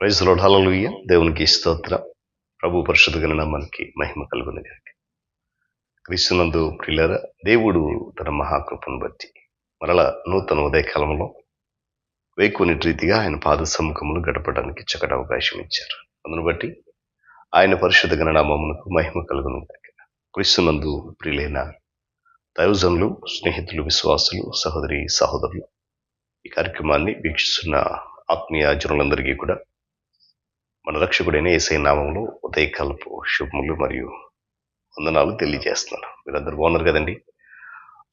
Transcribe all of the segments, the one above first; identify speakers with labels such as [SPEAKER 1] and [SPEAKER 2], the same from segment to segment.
[SPEAKER 1] Praise load దేవునికి స్తోత్ర. ప్రభు పరిశుద్ధ మనకి మహిమ కలుగును గారికి క్రీస్తునందు ప్రిల్లర దేవుడు తన మహాకృపను బట్టి మరల నూతన ఉదయకాలంలో వేకుని రీతిగా ఆయన పాద సముఖములు గడపడానికి చక్కటి అవకాశం ఇచ్చారు. అందును బట్టి ఆయన పరిశుద్ధ గణనామమునకు మహిమ కలుగును గాక క్రీస్తునందు ప్రియులైన దైవజనులు స్నేహితులు విశ్వాసులు సహోదరి సహోదరులు ఈ కార్యక్రమాన్ని వీక్షిస్తున్న ఆత్మీయ జనులందరికీ కూడా మన రక్షకుడైన ఏసై నామంలో ఉదయకల్పు శుభములు మరియు వందనాలు తెలియజేస్తున్నాను. మీరందరూ బాగున్నారు కదండి?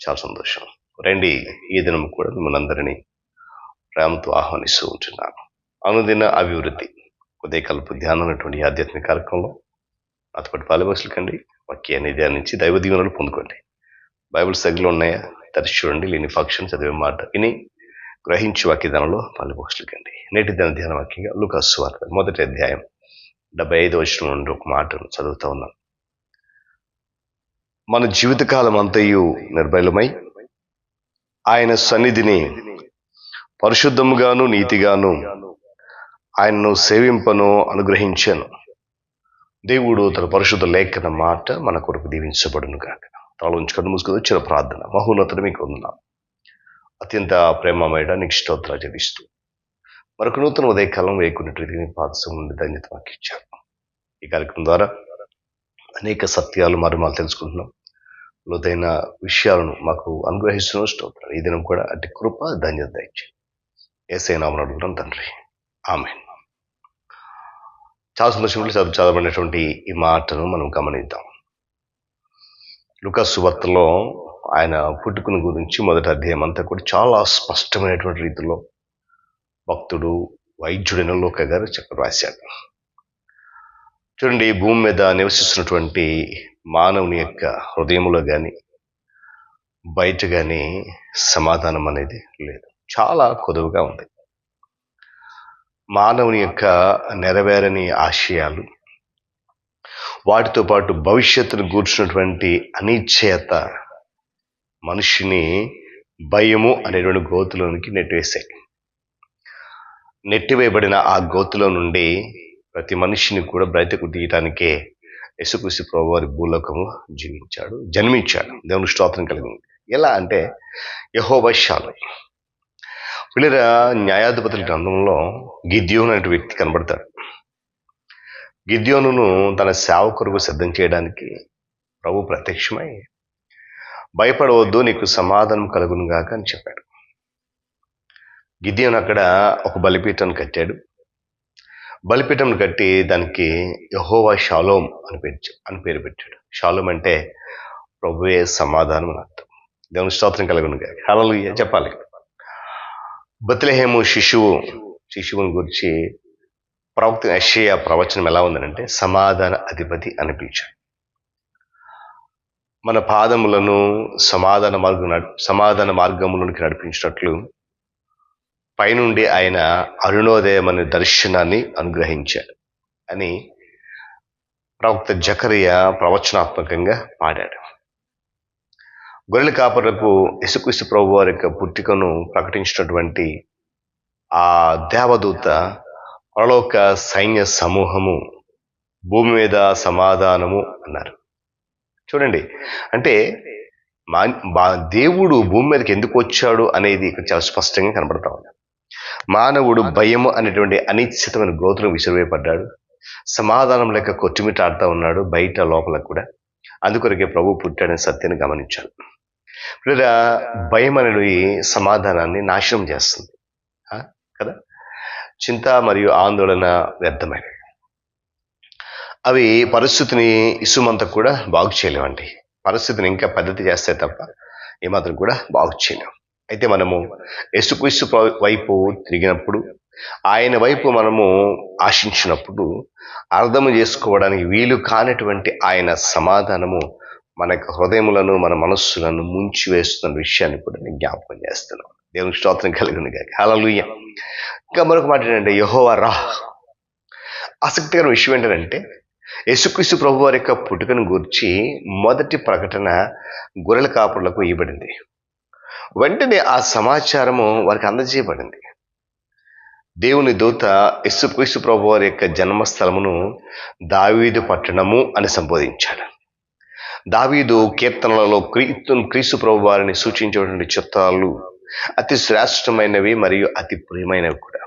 [SPEAKER 1] చాలా సంతోషం. రండి ఈ దినం కూడా మిమ్మల్ని అందరినీ ప్రేమతో ఆహ్వానిస్తూ ఉంటున్నాను. అనుదిన అభివృద్ధి ఉదయకల్పు ధ్యానం అనేటువంటి ఆధ్యాత్మిక కార్యక్రమంలో నాతో పాటు పాలుబోసులకండి వాక్యాన్ని ధ్యానించి దైవ దీవెనలు పొందుకోండి. బైబిల్స్ దగ్గరలో ఉన్నాయా? తరచి చూడండి లేని ఫంక్షన్ చదివే మాట విని గ్రహించి వాక్యదానంలో పాలుబోసులకండి నేటి దిన ధ్యాన వాక్యంగా లుకాస్ వార్త మొదటి అధ్యాయం డెబ్బై ఐదు వచ్చిన నుండి ఒక మాటను చదువుతూ ఉన్నాను మన జీవితకాలం అంతయు నిర్బలమై ఆయన సన్నిధిని పరిశుద్ధముగాను నీతిగాను ఆయనను సేవింపను అనుగ్రహించాను. దేవుడు తన పరిశుద్ధ లేఖన మాట మన కొరకు దీవించబడును కాక తాళ ఉంచుకొని మూసుకొని వచ్చిన ప్రార్థన మహోన్నతను మీకు ఉన్నాం అత్యంత ప్రేమమైన నీకు స్తోత్రాలు చెల్లిస్తూ మరొక నూతన ఉదయకాలం వేయకున్నట్టు రీతిని పాదసం నుండి ధన్యత మాకు ఇచ్చారు ఈ కార్యక్రమం ద్వారా అనేక సత్యాలు మర్మాలు తెలుసుకుంటున్నాం. లోతైన విషయాలను మాకు అనుగ్రహిస్తున్న స్తోత్రాలు. ఈ దినం కూడా అటు కృప ధన్యత ఇచ్చి ఏసై అడుగుతున్నాం తండ్రి. ఆమె చాలా సంతోషంలో చదువు చదవబడినటువంటి ఈ మాటను మనం గమనిద్దాం. లుకాసు వార్తలో ఆయన పుట్టుకుని గురించి మొదటి అధ్యాయం అంతా కూడా చాలా స్పష్టమైనటువంటి రీతిలో భక్తుడు వైద్యుడైన లోక గారు చెప్ప రాశాడు. చూడండి భూమి మీద నివసిస్తున్నటువంటి మానవుని యొక్క హృదయంలో కానీ బయట కానీ సమాధానం అనేది లేదు. చాలా కొదువుగా ఉంది. మానవుని యొక్క నెరవేరని ఆశయాలు వాటితో పాటు భవిష్యత్తును కూర్చున్నటువంటి అనిశ్చయత మనిషిని భయము అనేటువంటి గోతులోనికి నెట్టివేశాయి. నెట్టివేయబడిన ఆ గోతులో నుండి ప్రతి మనిషిని కూడా బ్రతికు తీయటానికే యశుకృషి ప్రభు వారి భూలోకము జీవించాడు జన్మించాడు. దేవుని స్తోత్రం కలిగింది. ఎలా అంటే యహోవశాలు వీళ్ళ న్యాయాధిపతుల గ్రంథంలో గిద్యోను అనే వ్యక్తి కనబడతాడు. గిద్యోనును తన సేవకురకు సిద్ధం చేయడానికి ప్రభు ప్రత్యక్షమై భయపడవద్దు నీకు సమాధానం కలుగునుగాక అని చెప్పాడు. గిద్యోన్ అక్కడ ఒక బలిపీఠం కట్టాడు. బలిపీఠం కట్టి దానికి యహోవా షాలోం అని పేరు అని పేరు పెట్టాడు. షాలోం అంటే ప్రభువే సమాధానం అని అర్థం. దేవుని స్తోత్రం కలుగును గాక. హలలు చెప్పాలి. బతులహేము శిశువు శిశువుని గురించి ప్రవక్త యషయ ప్రవచనం ఎలా ఉందనంటే సమాధాన అధిపతి అనిపించాడు మన పాదములను సమాధాన మార్గం సమాధాన మార్గములోనికి నడిపించినట్లు పైనుండి ఆయన అరుణోదయం అనే దర్శనాన్ని అనుగ్రహించాడు అని ప్రవక్త జకరియ ప్రవచనాత్మకంగా పాడాడు. గొర్రెల కాపరులకు ఇసుకుసు ప్రభు వారి యొక్క పుట్టికను ప్రకటించినటువంటి ఆ దేవదూత పరలోక సైన్య సమూహము భూమి మీద సమాధానము అన్నారు. చూడండి అంటే మా దేవుడు భూమి మీదకి ఎందుకు వచ్చాడు అనేది ఇక్కడ చాలా స్పష్టంగా కనబడతా ఉంది. మానవుడు భయము అనేటువంటి అనిశ్చితమైన గోతులు విసిరివేయబడ్డాడు. సమాధానం లేక కొట్టుమిటాడుతూ ఉన్నాడు బయట లోపల కూడా. అందుకొరకే ప్రభు పుట్టాడని సత్యాన్ని గమనించాడు. లేదా భయం అనేది సమాధానాన్ని నాశనం చేస్తుంది. ఆ? కదా? చింత మరియు ఆందోళన వ్యర్థమైనవి. అవి పరిస్థితిని ఇసుమంతా కూడా బాగు చేయలేవండి. పరిస్థితిని ఇంకా పద్ధతి చేస్తే తప్ప ఏమాత్రం కూడా బాగు చేయలేము అయితే మనము యేసుక్రీస్తు వైపు తిరిగినప్పుడు ఆయన వైపు మనము ఆశించినప్పుడు అర్థం చేసుకోవడానికి వీలు కానటువంటి ఆయన సమాధానము మన హృదయములను మన మనస్సులను ముంచి వేస్తున్న విషయాన్ని కూడా నేను జ్ఞాపకం చేస్తున్నాను. దేవుని స్తోత్రం కలిగిన హలలుయ్య ఇంకా మరొక మాట ఏంటంటే యహోవా రా. ఆసక్తికరమైన విషయం ఏంటంటే యేసుక్రీస్తు ప్రభు వారి యొక్క పుట్టుకను గురించి మొదటి ప్రకటన గొర్రెల కాపులకు ఇవ్వబడింది. వెంటనే ఆ సమాచారము వారికి అందజేయబడింది. దేవుని దూత యేసుక్రీస్తు ప్రభు వారి యొక్క జన్మస్థలమును దావీదు పట్టణము అని సంబోధించాడు. దావీదు కీర్తనలలో క్రీస్తు క్రీస్తు ప్రభు వారిని సూచించేటువంటి చిత్రాలు అతి శ్రేష్టమైనవి మరియు అతి ప్రియమైనవి కూడా.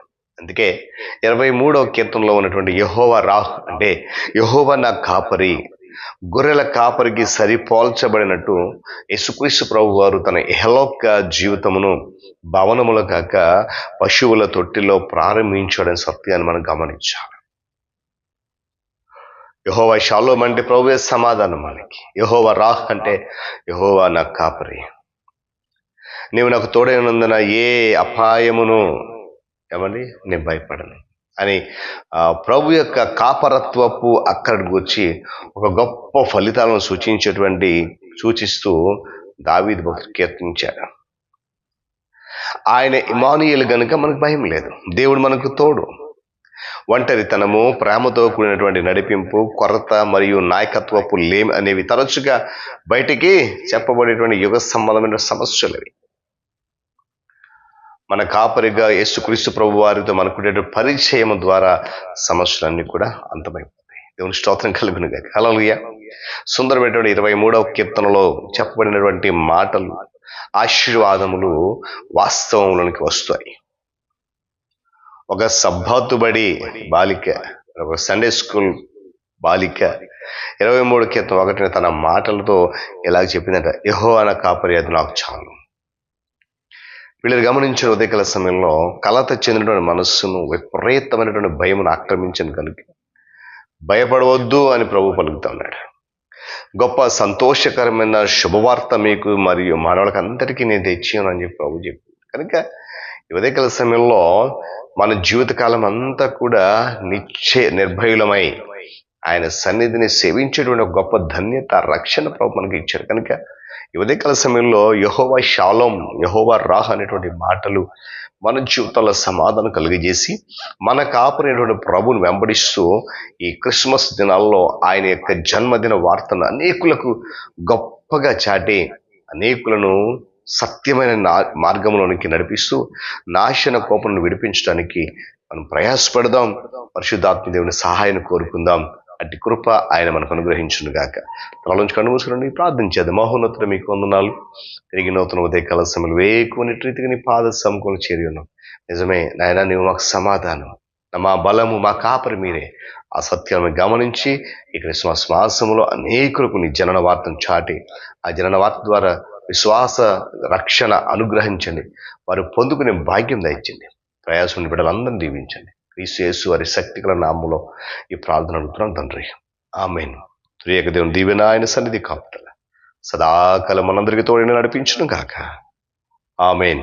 [SPEAKER 1] అందుకే ఇరవై మూడవ కీర్తనలో ఉన్నటువంటి యహోవ రాహ్ అంటే యహోవ నా కాపరి గొర్రెల కాపరికి సరిపోల్చబడినట్టు యేసుక్రీస్తు ప్రభు వారు తన ఎహలోక జీవితమును భవనములు కాక పశువుల తొట్టిలో ప్రారంభించడని సత్యాన్ని మనం గమనించాలి. యహోవ షాలోమ్ అంటే ప్రభువే సమాధానం మనకి. యహోవా రాహ్ అంటే యహోవా నా కాపరి. నీవు నాకు తోడైనందున ఏ అపాయమును ఏమండి? నేను భయపడను. అని ఆ, ప్రభు యొక్క కాపరత్వపు అక్కడికి వచ్చి ఒక గొప్ప ఫలితాలను సూచించేటువంటి సూచిస్తూ దావీద్ భక్తుడు కీర్తించాడు ఆయన ఇమానుయలు గనుక మనకు భయం లేదు. దేవుడు మనకు తోడు. ఒంటరితనము ప్రేమతో కూడినటువంటి నడిపింపు కొరత మరియు నాయకత్వపు లేమి అనేవి తరచుగా బయటికి చెప్పబడేటువంటి యుగ సంబంధమైన సమస్యలు మన కాపరిగా యేసుక్రీస్తు ప్రభు వారితో మనకుండే పరిచయం ద్వారా సమస్యలన్నీ కూడా అంతమైపోతాయి. దేవుని స్తోత్రం కలుగునుగా కలలుగా సుందరమైనటువంటి ఇరవై మూడవ కీర్తనలో చెప్పబడినటువంటి మాటలు ఆశీర్వాదములు వాస్తవంలోనికి వస్తాయి. ఒక సబ్బాతుబడి బాలిక ఒక సండే స్కూల్ బాలిక ఇరవై మూడు కీర్తన ఒకటిని తన మాటలతో ఇలాగ చెప్పిందంట యహో అన కాపరి అది నాకు చాలు. వీళ్ళు గమనించిన ఉదయకాల సమయంలో కలత చెందినటువంటి మనస్సును విపరీతమైనటువంటి భయమును ఆక్రమించను కనుక భయపడవద్దు అని ప్రభు పలుకుతున్నాడు గొప్ప సంతోషకరమైన శుభవార్త మీకు మరియు మానవులకు అందరికీ నేను తెచ్చాను అని చెప్పి ప్రభు చెప్పి కనుక ఉదయకాల సమయంలో మన జీవితకాలం అంతా కూడా నిశ్చయ నిర్భయులమై ఆయన సన్నిధిని సేవించేటువంటి ఒక గొప్ప ధన్యత రక్షణ ప్రభు మనకి ఇచ్చారు. కనుక ఇవదే ఉదయకాల సమయంలో యహోవా షాలోం యహోవా రాహ్ అనేటువంటి మాటలు మన జీవితంలో సమాధానం కలిగజేసి మన కాపురైనటువంటి ప్రభుని వెంబడిస్తూ ఈ క్రిస్మస్ దినాల్లో ఆయన యొక్క జన్మదిన వార్తను అనేకులకు గొప్పగా చాటి అనేకులను సత్యమైన నా మార్గంలోనికి నడిపిస్తూ నాశన కోపను విడిపించడానికి మనం ప్రయాసపడదాం. పరిశుద్ధాత్మ దేవుని సహాయాన్ని కోరుకుందాం. అట్టి కృప ఆయన మనకు అనుగ్రహించును గాక. నుంచి కన్ను మూసుకుని ప్రార్థించేది మహోన్నతుడు మీకు వందనాలు. తిరిగి నూతన ఉదయ కాల సమయంలో వేకుని రీతికి నీ పాద సముఖంలో చేరి ఉన్నాం. నిజమే నాయన నీవు మాకు సమాధానం. మా బలము మా కాపరి మీరే. ఆ సత్యాలను గమనించి ఈ క్రిస్మస్ మాసంలో అనేకులకు నీ జనన వార్తను చాటి ఆ జనన వార్త ద్వారా విశ్వాస రక్షణ అనుగ్రహించండి. వారు పొందుకునే భాగ్యం దయచండి ప్రయాసం బిడ్డలందరినీ దీవించండి. క్రీసేసు వారి శక్తిగల నామంలో ఈ ప్రార్థన అడుగుతున్నాం తండ్రి. ఆమెను. త్రియేక దేవుని దీవెన ఆయన సన్నిధి కాపుదల సదాకాలం మనందరికీ తోడిని నడిపించును కాక ఆమెన్.